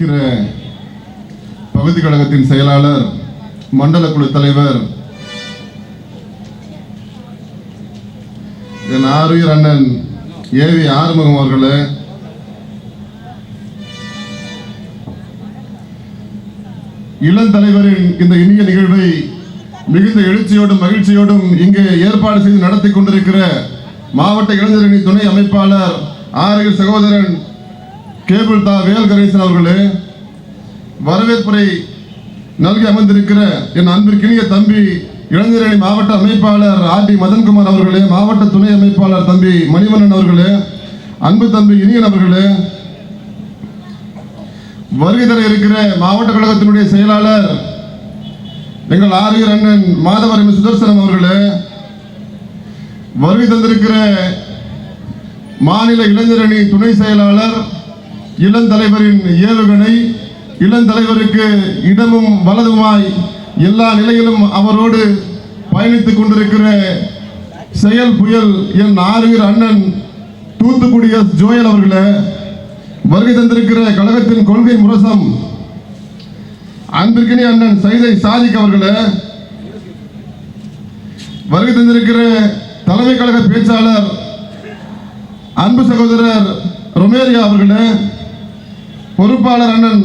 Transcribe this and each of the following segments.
இருக்கிற பகுதி கழகத்தின் செயலாளர் மண்டல குழு தலைவர் என் ஆறுயிர் அண்ணன் ஏவி ஆறுமுகம் அவர்களே இளந்தலைவரின் இந்த இனிய நிகழ்வை மிகுந்த எழுச்சியோடும் மகிழ்ச்சியோடும் இங்கே ஏற்பாடு செய்து நடத்தி கொண்டிருக்கிற மாவட்ட இளைஞரணி துணை அமைப்பாளர் ஆறுயிர் சகோதரன் கேபிள் தா வேல் கணேசன் அவர்களே வரவேற்புரை நல்கி அமர்ந்திருக்கிற என் அன்பிற்கினிய தம்பி இளைஞரணி மாவட்ட அமைப்பாளர் ஆர் டி மதன்குமார் அவர்களே மாவட்ட துணை அமைப்பாளர் தம்பி மணிவண்ணன் அவர்களே அன்பு தம்பி இனியன் அவர்களே வருகை தர இருக்கிற மாவட்ட கழகத்தினுடைய செயலாளர் எங்கள் ஆரியர் அண்ணன் மாதவர் சுதர்சனம் அவர்களே வருகை தந்திருக்கிற மாநில இளைஞரணி துணை செயலாளர் இளந்தலைவரின் ஏவுகணை இளந்தலைவருக்கு இடமும் வலதுமாய் எல்லா நிலையிலும் அவரோடு பயணித்துக் கொண்டிருக்கிற செயல் புயல் என் ஆறுகிற அண்ணன் தூத்துக்குடி எஸ். ஜோயல் அவர்களே வருகை தந்திருக்கிற கழகத்தின் கொள்கை முரசம் அன்பிற்கினி அண்ணன் சைதை சாதிக் அவர்களே வருகை தந்திருக்கிற தலைமை கழக பேச்சாளர் அன்பு சகோதரர் ரொமேரியா அவர்களே பொறுப்பாளர் அண்ணன்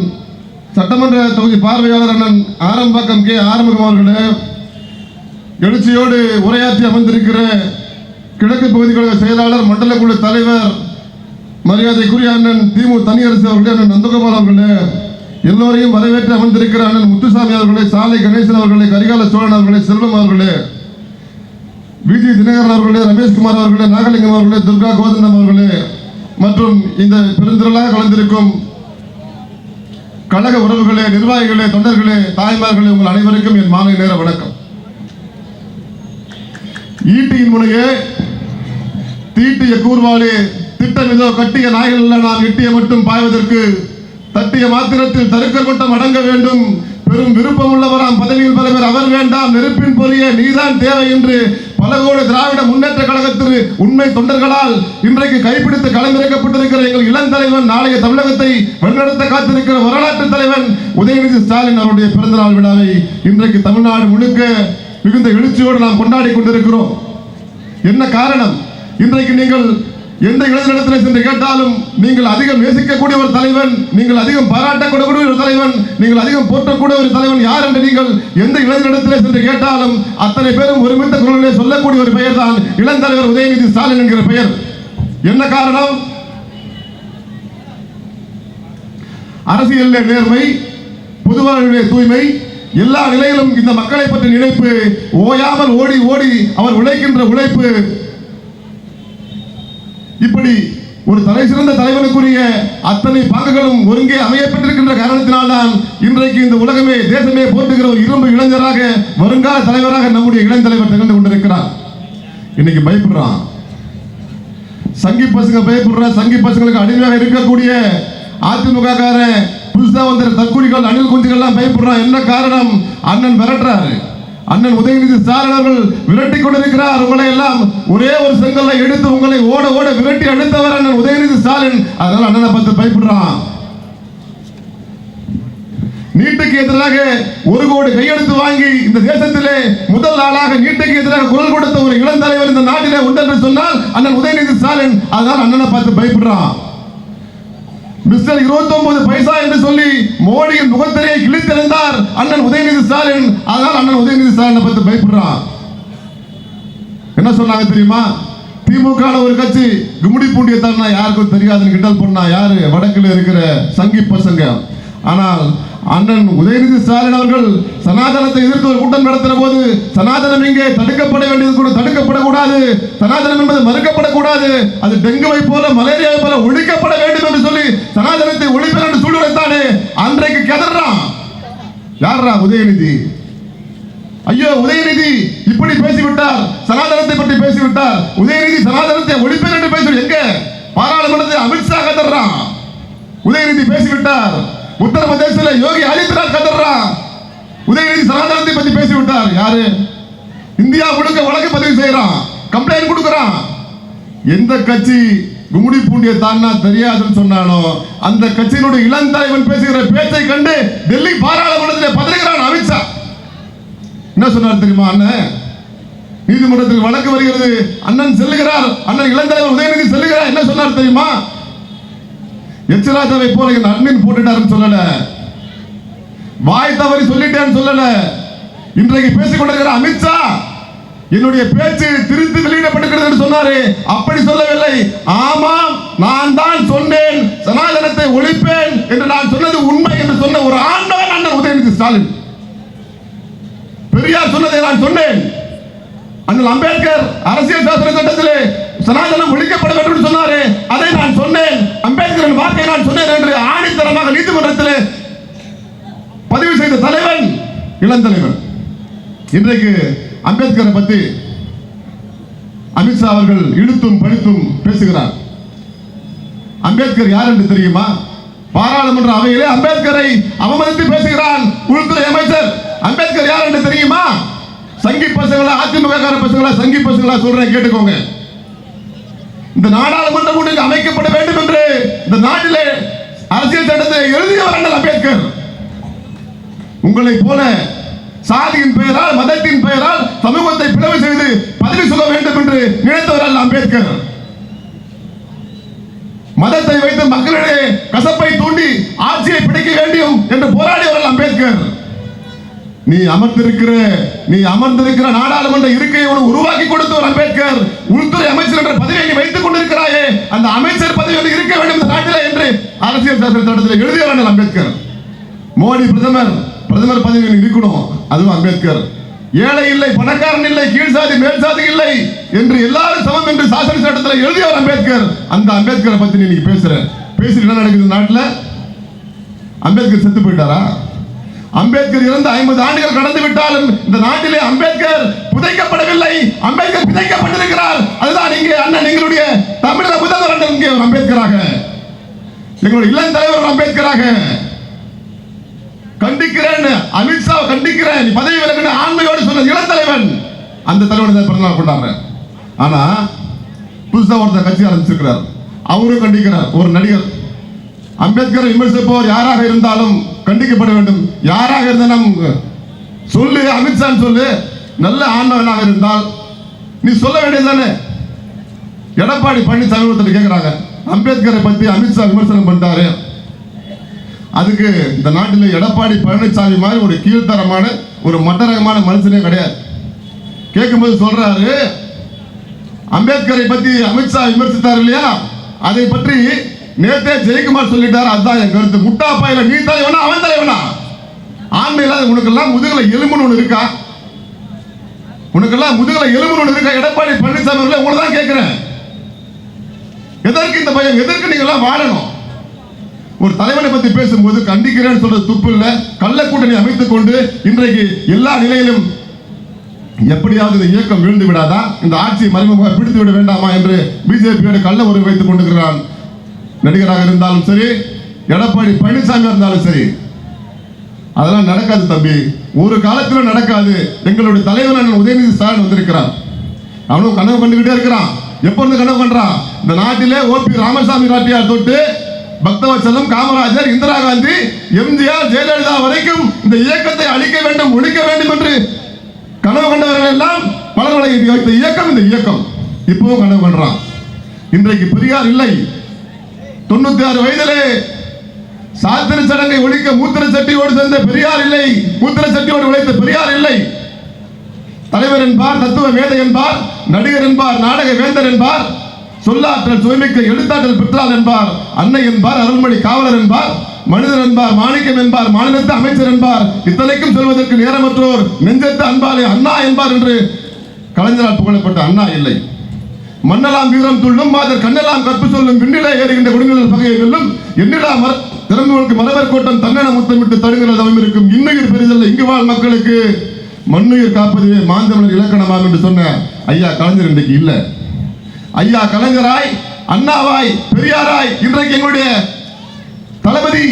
சட்டமன்ற தொகுதி பார்வையாளர் அண்ணன் ஆரம்பாக்கம் கே. ஆரம்பகம் அவர்களே எழுச்சியோடு உரையாற்றி அமர்ந்திருக்கிற கிழக்கு பகுதி செயலாளர் மண்டல குழு தலைவர் மரியாதைக்குரிய அண்ணன் திமு தனியரசு அவர்களே அண்ணன் நந்தகுமார் அவர்களே எல்லோரையும் வரவேற்று அமர்ந்திருக்கிற அண்ணன் முத்துசாமி அவர்களே சாலை கணேசன் அவர்களே கரிகால சோழன் அவர்களே செல்வம் அவர்களே விஜி தினகரன் அவர்களே ரமேஷ்குமார் அவர்களே நாகலிங்கம் அவர்களே துர்கா கோதண்டம் அவர்களே மற்றும் இந்த பெருந்திரளாக கலந்திருக்கும் கழக உறவுகளே நிர்வாகிகளே தொண்டர்களே தாய்மார்களே உங்கள் அனைவருக்கும் என் மாலை நேர வணக்கம். ஈட்டியின் முனையே தீட்டிய கூர்வாளே திட்டமிதோ கட்டிய நாய்கள் நாம் எட்டிய மட்டும் பாய்வதற்கு தட்டிய மாத்திரத்தில் தருக்கர் கூட்டம் அடங்க வேண்டும். பெரும் விருப்பம் உள்ளவராம் பதவியில் பல பேர் அவர் வேண்டாம் நெருப்பின் பொறிய நீதான் தேவை என்று பல கோடி திராவிட முன்னேற்ற கழகத்திற்கு உண்மை தொண்டர்களால் இன்றைக்கு கைப்பிடித்து களமிறக்கப்பட்டிருக்கிற எங்கள் இளம் தலைவன் நாளைய தமிழகத்தை வழிநடத்த காத்திருக்கிற வரலாற்று தலைவன் உதயநிதி ஸ்டாலின் அவருடைய பிறந்தநாள் விழாவை இன்றைக்கு தமிழ்நாடு முழுக்க மிகுந்த எழுச்சியோடு நாம் கொண்டாடி கொண்டிருக்கிறோம். என்ன காரணம்? இன்றைக்கு நீங்கள் எந்த இளைஞரிடத்தில் சென்று கேட்டாலும் நீங்கள் அதிகம் நேசிக்கக்கூடிய ஒரு தலைவன் நீங்கள் அதிகம் பாராட்டக்கூடிய ஒரு தலைவன் நீங்கள் அதிகம் போற்றக்கூடிய ஒரு தலைவன் யார் என்று நீங்கள் எந்த இளைஞரிடத்தில் சென்று கேட்டாலும் அத்தனை பேரும் ஒருமித்த குரலிலே சொல்லக்கூடிய ஒரு பெயர் தான் இளந்தலைவர் உதயநிதி ஸ்டாலின் என்கிற பெயர். என்ன காரணம்? அரசியலிலே நேர்மை பொதுவாழ்விலே தூய்மை எல்லா நிலையிலும் இந்த மக்களை பற்றி நினைப்பு ஓயாமல் ஓடி ஓடி அவர் உழைக்கின்ற உழைப்பு இப்படி ஒரு தலை சிறந்த தலைவனுக்குரிய அத்தனை பங்குகளும் ஒருங்கே அமையப்பட்டிருக்கின்ற காரணத்தினால்தான் இன்றைக்கு இந்த உலகமே தேசமே போட்டுகிற ஒரு இரும்பு இளைஞராக வருங்கால தலைவராக நம்முடைய இளந்தலைவர் திகழ்ந்து கொண்டிருக்கிறார். இன்னைக்கு பயப்படுறான். சங்கி பசங்க பயப்படுற சங்கி பசங்களுக்கு அடிமையாக இருக்கக்கூடிய அதிமுக காரன் புதுசா வந்த தற்கூலிகள் அணில் குஞ்சுகள்லாம் பயப்படுறான். என்ன காரணம்? அண்ணன் விரட்டுறாரு அண்ணன் உதயநிதி ஸ்டாலின் அவர்கள் விரட்டி கொண்டிருக்கிறார். உங்களை எல்லாம் ஒரே ஒரு செங்கல்ல எடுத்து உங்களை ஓட ஓட விரட்டி அடித்தவர் அண்ணன் உதயநிதி ஸ்டாலின். அதனால அண்ணனை பார்த்து பயப்படுறான். நீட்டுக்கு எதிராக ஒரு கோடி கையெழுத்து வாங்கி இந்த தேசத்திலே முதல் ஆளாக நீட்டுக்கு எதிராக குரல் கொடுத்த ஒரு இளம் தலைவர் இந்த நாட்டிலே உண்டு என்று சொன்னால் அண்ணன் உதயநிதி ஸ்டாலின். அதனால் அண்ணனை பார்த்து பயப்படுறான். மிஸ்டர் 29 பைசா என்று சொல்லி மோடியின் முகத்திரையை கிழித்தெறிந்தார் அண்ணன் உதயநிதி ஸ்டாலின். அதனால் அண்ணன் உதயநிதி ஸ்டாலினை பார்த்து பயப்படுறான். என்ன சொன்னாங்க தெரியுமா? திமுக ஒரு கட்சி கும்மிடி பூண்டிய யாருக்கும் தெரியாதுன்னு கிண்டல் பண்ணா யாரு? வடக்கில் இருக்கிற சங்கி பசங்க. ஆனால் அண்ணன் உதயநிதி ஸ்டாலின் அவர்கள் சனாதனத்தை எதிர்த்து ஒரு கூட்டம் நடத்துற போது சனாதனம் இங்கே தடுக்கப்பட வேண்டியது கூட தடுக்கப்படக்கூடாது. சனாதனம் என்பது மறுக்கப்படக்கூடாது. அது டெங்குவை போல மலேரியாவை போல ஒழிக்கப்பட வேண்டும் என்று சொல்லி சனாதனத்தை ஒழிப்பேன் என்று சூழ்நிலைத்தானே. அன்றைக்கு கதறான் யாரா உதயநிதி? ஐயோ உதயநிதி இப்படி பேசிவிட்டார். சனாதனத்தை பற்றி பேசிவிட்டார். உதயநிதி சனாதனத்தை ஒழிப்பேன் என்று பேசி எங்க? பாராளுமன்றத்தில் அமித்ஷா கதறான் உதயநிதி பேசிவிட்டார். உத்தரப்பிரதேசத்தில் யோகி ஆதித்யநாத் கதறான் உதயநிதி சனாதனத்தை பற்றி பேசிவிட்டார். யாரு? இந்தியா முழுக்க வழக்கு பதிவு செய்யறான். கம்ப்ளைண்ட் கொடுக்கறான். எந்த கட்சி கும்முடி பூண்டிய தான்னா தெரியாதுன்னு சொன்னானோ அந்த கட்சியினுடைய இளம் தலைவன் பேசுகிற பேச்சை கண்டு டெல்லி பாராளுமன்றத்தில் பதறுகிறான் அமித்ஷா. என்ன சொன்னார் தெரியுமா அண்ணன் நீதிமன்றத்தில் வழக்கு வருகிறது. அண்ணன் செல்லுகிறார். அண்ணன் இளந்தலைவர் உதயநிதி செல்லுகிறார். என்ன சொன்னார் தெரியுமா? எச்சராஜாவை போல இந்த அட்மின் போட்டுட்டாருன்னு சொல்லல. வாய் தவறி சொல்லிட்டேன்னு சொல்லல. இன்றைக்கு பேசிக் கொண்டிருக்கிற அமித்ஷா என்னுடைய பேச்சு திருத்தி வெளியிடப்பட்டிருக்கிறது என்று சொன்னாரு. அப்படி சொல்லவில்லை. ஆமாம் நான் தான் சொன்னேன். சனாதனத்தை ஒழிப்பேன் என்று நான் சொன்னது உண்மை என்று சொன்ன ஒரு ஆண்டவன் அண்ணன் உதயநிதி ஸ்டாலின். பெரியார் சொன்னதை நான் சொன்னேன். அண்ணல் அம்பேத்கர் அரசியல் சாசன சட்டத்திலே சனாதனம் ஒழிக்கப்பட வேண்டும் என்று அதை நான் சொன்னேன். அம்பேத்கரின் வார்த்தையை நான் சொன்னேன் என்று ஆணித்தரமாக நீதிமன்றத்தில் பதிவு செய்த தலைவன் இளந்தலைவன் இன்றைக்கு அம்பேத்கரை பத்தி அமித்ஷா அவர்கள் இழுத்தும் படித்தும் பேசுகிறார். அம்பேத்கர் யார் என்று தெரியுமா? பாராளுமன்ற அவையிலே அம்பேத்கரை அவமதித்து பேசுகிறான் உள்துறை அமைச்சர். அம்பேத்கர் யார் என்று தெரியுமா? சங்கி பசங்களா அதிமுக பசங்களா சங்கி பசங்களா சொல்றேன் கேட்டுக்கோங்க. இந்த நாடாளுமன்ற ஒன்று அமைக்கப்பட வேண்டும் என்று இந்த நாட்டிலே அரசியல் சட்டத்தை எழுதியவர் அண்ணல் அம்பேத்கர். உங்களை போல சாதியின் பெயரால் மதத்தின் பெயரால் சமூகத்தை பிளவு செய்து பதவி சொல்ல வேண்டும் என்று நினைத்தவர் அல்ல அம்பேத்கர். மதத்தை வைத்து மக்களிடையே கசப்பை தூண்டி ஆட்சியை பிடிக்க வேண்டும் என்று போராடியவர் அம்பேத்கர். நீ அமர்ந்திருக்கிற நீ அமர்ந்திருக்கிற நாடாளுமன்ற இருக்கையை உனக்கு உருவாக்கி கொடுத்தவர் அம்பேத்கர். உள்துறை அமைச்சர் என்ற பதவியை நீ வைத்துக் கொண்டிருக்கிறாயே. அந்த அமைச்சர் பதவி வந்து இருக்க வேண்டும் இந்த நாட்டில் என்று அரசியல் சாசன சட்டத்தில் எழுதியவர் அம்பேத்கர். மோடி பிரதமர் பிரதமர் பதவியில் இருக்கணும். அதுவும் அம்பேத்கர். ஏழை இல்லை பணக்காரன் இல்லை கீழ் சாதி மேல் சாதி இல்லை என்று எல்லாரும் சமம் என்று சாசன சட்டத்தில் எழுதியவர் அம்பேத்கர். அந்த அம்பேத்கரை பத்தி நீ பேசுற. பேசிட்டு என்ன நடக்குது நாட்டில்? அம்பேத்கர் செத்து போயிட்டாரா? அம்பேத்கர் இருந்து ஐம்பது ஆண்டுகள் கடந்து விட்டாலும் இந்த நாட்டிலே அம்பேத்கர் புதைக்கப்படவில்லை. அம்பேத்கர் புதைக்கப்பட்டிருக்கிறார். அதுதான் இங்கே அண்ணன் எங்களுடைய தமிழக முதல்வர் அண்ணன் இங்கே ஒரு அம்பேத்கராக. எங்களுடைய இளம் தலைவர் அம்பேத்கராக. கண்டிக்கிறேன் அமித்ஷா கண்டிக்கிறேன். நீ பதவி விலகின ஆண்மையோடு சொன்ன இளம் தலைவன். அந்த தலைவன் தான் பிறந்தநாள் கொண்டாடுறேன். ஆனா புதுசா ஒருத்தர் கட்சி ஆரம்பிச்சிருக்கிறார். அவரும் கண்டிக்கிறார். ஒரு நடிகர். அம்பேத்கர் விமர்சிப்போர் யாராக இருந்தாலும் கண்டிக்கப்பட வேண்டும். யாராக இருந்தாலும் சொல்லு அமித்ஷான்னு சொல்லு. நல்ல ஆண்டவனாக இருந்தால் நீ சொல்ல வேண்டியதுதானே எடப்பாடி பழனிசாமி ஒருத்தர் கேட்கிறாங்க அம்பேத்கரை பத்தி அமித்ஷா விமர்சனம் பண்ணிட்டாரு. அதுக்கு இந்த நாட்டில் எடப்பாடி பழனிசாமி மாதிரி ஒரு கீழ்த்தரமான ஒரு மட்டரகமான மனுஷனே கிடையாது. கேட்கும்போது சொல்றாரு அம்பேத்கரை பத்தி அமித்ஷா விமர்சித்தார் இல்லையா? அதை பற்றி நேத்தே ஜெயக்குமார் சொல்லிட்டார் அதுதான் என் கருத்து. முட்டா பையில நீ தலைவனா அவன் தலைவனா? ஆண்மை இல்லாத உனக்கெல்லாம் முதுகுல எலும்புன்னு ஒன்று இருக்கா? உனக்கெல்லாம் முதுகுல எலும்புன்னு ஒன்று இருக்கா? எடப்பாடி பழனிசாமி அவர்களே உங்களை தான் கேட்கிறேன். எதற்கு இந்த பயம்? எதற்கு நீங்களாம் எல்லாம் வாழணும்? ஒரு தலைவனை பத்தி பேசும்போது கண்டிக்கிறேன்னு சொல்ற துப்பு இல்ல. கள்ள கூட்டணி அமைத்துக் கொண்டு இன்றைக்கு எல்லா நிலையிலும் எப்படியாவது இந்த இயக்கம் விழுந்து விடாதா இந்த ஆட்சியை மறைமுகமாக பிடித்து விட வேண்டாமா என்று பிஜேபியோட கள்ள உறவு வைத்துக் கொண்டிருக்கிறான் நடிகராக இருந்தாலும் சரி எடப்பாடி பழனிசாமி இருந்தாலும் சரி அதெல்லாம் நடக்காது தம்பி. ஒரு காலத்திலும் நடக்காது. எங்களுடைய தலைவர் அண்ணன் உதயநிதி ஸ்டாலின் வந்திருக்கிறார். அவனும் கனவு கண்டுகிட்டே இருக்கிறான். எப்பொழுது கனவு பண்றான் இந்த நாட்டிலே ஓபி ராமசாமி நாட்டியார் தொட்டு பக்தவச்சலம் காமராஜர் இந்திரா காந்தி எம்ஜிஆர் ஜெயலலிதா வரைக்கும் இந்த இயக்கத்தை அழிக்க வேண்டும் ஒழிக்க வேண்டும் என்று கனவு கண்டவர்கள் எல்லாம் பலர்களை இயக்கம் இந்த இயக்கம். இப்பவும் கனவு பண்றான் இன்றைக்கு பெரியார் இல்லை. தொண்ணூத்தி ஆறு வயதிலே சாத்திர சடங்கை ஒழிக்க மூத்திர சட்டியோடு சேர்ந்த பெரியார் இல்லை. மூத்திர சட்டியோடு உழைத்த பெரியார் இல்லை. தலைவர் என்பார் தத்துவ மேதை என்பார் நடிகர் என்பார் நாடக வேந்தர் என்பார் சொல்லாற்றல் சுயமிக்க எழுத்தாற்றல் பெற்றால் என்பார் அன்னை என்பார் அருள்மொழி காவலர் என்பார் மனிதர் என்பார் மாணிக்கம் என்பார் மாநிலத்து அமைச்சர் என்பார் இத்தனைக்கும் சொல்வதற்கு நேரமற்றோர் நெஞ்சத்து அன்பாலே அண்ணா என்பார் என்று கலைஞரால் புகழப்பட்ட அண்ணா இல்லை. மண்ணலாம் வீரம் துள்ளும் மாதர் கண்ணெல்லாம் கற்பு சொல்லும் விண்ணிலே ஏறுகின்ற கொடுங்கல் பகையை வெல்லும். எண்ணிலா மர திறந்தவர்களுக்கு மலவர் கோட்டம் தன்னென முத்தமிட்டு தடுங்கிற தவம் இருக்கும். இன்னுயிர் பெரிதல்ல இங்கு வாழ் மக்களுக்கு. மண்ணுயிர் காப்பதுவே மாந்தமிழர் இலக்கணமாம் என்று சொன்ன ஐயா கலைஞர் இன்றைக்கு இல்லை. ஐயா கலைஞராய் அண்ணாவாய் பெரியாராய் இன்றைக்கு எங்களுடைய தளபதி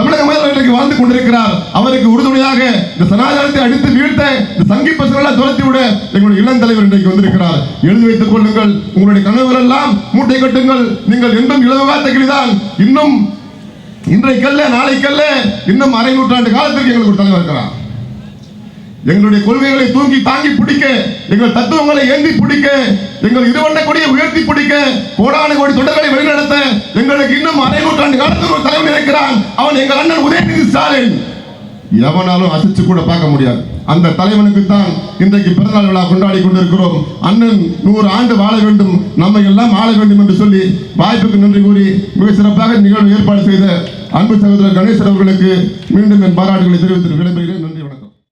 தமிழக முதல்வர் இன்றைக்கு வாழ்ந்து கொண்டிருக்கிறார். அவருக்கு உறுதுணையாக இந்த சனாதனத்தை அடித்து வீழ்த்த இந்த சங்கி பசங்களை துரத்தி விட எங்களுடைய இளம் தலைவர் இன்றைக்கு வந்திருக்கிறார். எழுதி வைத்துக் கொள்ளுங்கள். உங்களுடைய கனவுகள் எல்லாம் மூட்டை கட்டுங்கள். நீங்கள் என்றும் இளவகாத்த கிளிதான் இன்னும் இன்றைக்கல்ல நாளைக்கல்ல இன்னும் அரை நூற்றாண்டு காலத்திற்கு எங்களுக்கு ஒரு தலைவர் இருக்கிறார். எங்களுடைய கொள்கைகளை தூங்கி தாங்கி பிடிக்க எங்கள் தத்துவங்களை ஏந்தி பிடிக்க எங்கள் இருவண்ண கொடியை உயர்த்தி பிடிக்க கோடான கோடி தொண்டர்களை வழிநடத்த எங்களுக்கு இன்னும் அரை நூற்றாண்டு காலத்துக்கு ஒரு தலைவன் இருக்கிறான். அவன் எங்கள் அண்ணன் உதயநிதி ஸ்டாலின். எவனாலும் அசிச்சு கூட பார்க்க முடியாது. அந்த தலைவனுக்கு தான் இன்றைக்கு பிறந்தநாள் விழா கொண்டாடி கொண்டிருக்கிறோம். அண்ணன் நூறு ஆண்டு வாழ வேண்டும் நம்மை எல்லாம் ஆள வேண்டும் என்று சொல்லி வாய்ப்புக்கு நன்றி கூறி மிக சிறப்பாக நிகழ்வு ஏற்பாடு செய்த அன்பு சகோதரர் கணேசன் அவர்களுக்கு மீண்டும் என் பாராட்டுகளை தெரிவித்து விடைபெறுகிறேன். நன்றி.